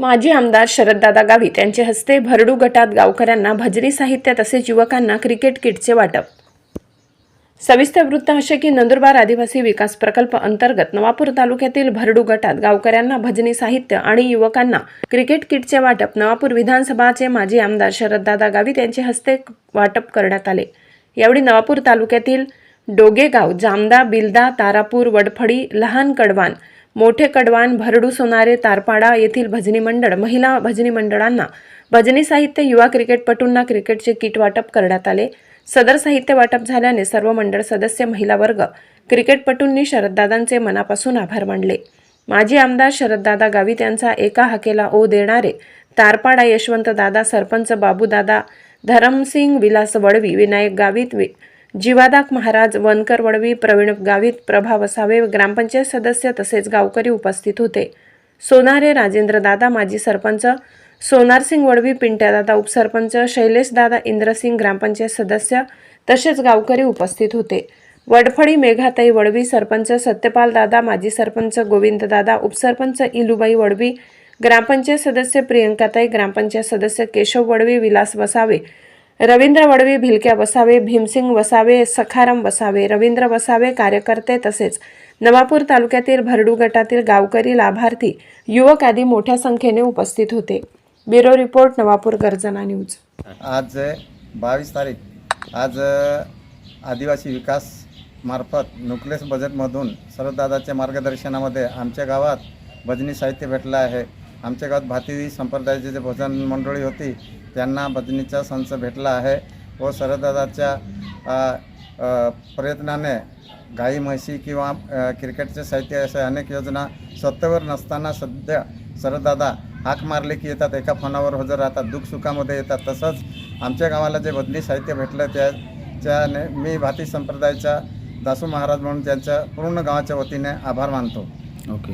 माजी आमदार शरददादा गावित यांच्या हस्ते भरडू गटात गावकऱ्यांना भजनी साहित्य तसेच युवकांना क्रिकेट किटचे वाटप. सविस्तर वृत्त असे की नंदुरबार आदिवासी विकास प्रकल्प अंतर्गत नवापूर तालुक्यातील भरडू गटात गावकऱ्यांना भजनी साहित्य आणि युवकांना क्रिकेट किटचे वाटप नवापूर विधानसभाचे माजी आमदार शरददादा गावित यांच्या हस्ते वाटप करण्यात आले. यावेळी नवापूर तालुक्यातील डोगेगाव जामदा बिलदा तारापूर वडफडी लहान कडवान मोठे कडवान भरडू सोनारे तारपाडा येथील भजनी मंडळ महिला भजनी मंडळांना भजनी साहित्य युवा क्रिकेटपटूंना क्रिकेटचे किट वाटप करण्यात आले. सदर साहित्य वाटप झाल्याने सर्व मंडळ सदस्य महिला वर्ग क्रिकेटपटूंनी शरददादांचे मनापासून आभार मानले. माजी आमदार शरददादा गावित यांचा एका हाकेला ओ देणारे तारपाडा यशवंतदादा सरपंच बाबूदादा धरमसिंग विलास वडवी विनायक गावित वि जीवादाक महाराज वनकर वडवी प्रवीण गावित प्रभा वसावे ग्रामपंचायत सदस्य तसेच गावकरी उपस्थित होते. सोनारे राजेंद्रदादा माजी सरपंच सोनारसिंग वडवी पिंट्यादादा उपसरपंच शैलेशदादा इंद्रसिंग ग्रामपंचायत सदस्य तसेच गावकरी उपस्थित होते. वडफळी मेघाताई वडवी सरपंच सत्यपाल दादा माजी सरपंच गोविंददादा उपसरपंच इलुबाई वडवी ग्रामपंचायत सदस्य प्रियंकाताई ग्रामपंचायत सदस्य केशव वडवी विलास वसावे रवींद्र वडवी भिलक्या वसावे भीमसिंग वसावे सखाराम वसावे रवींद्र वसावे कार्यकर्ते तसेच नवापूर तालुक्यातील भरडू गटातील गावकरी लाभार्थी युवक आदी मोठ्या संख्येने उपस्थित होते. ब्युरो रिपोर्ट नवापूर गर्जना न्यूज. आज बावीस तारीख. आज आदिवासी विकास मार्फत न्यूक्लियस बजेटमधून सरदादाच्या मार्गदर्शनामध्ये आमच्या गावात भजनी साहित्य भेटलं आहे. आमच्या गावात भाती संप्रदायाची जे भजन मंडळी होती त्यांना भजनीचा संच भेटला आहे व सरदादाच्या प्रयत्नाने गाई म्हशी किंवा क्रिकेटचे साहित्य अशा अनेक योजना सत्तेवर नसताना सध्या सरदादा हाक मारले की येतात एका फोनावर हजर राहतात दुःखसुखामध्ये येतात. तसंच आमच्या गावाला जे बदली साहित्य भेटलं त्याच्याने मी भाती संप्रदायाच्या दासू महाराज म्हणून त्यांच्या पूर्ण गावाच्या वतीने आभार मानतो. ओके.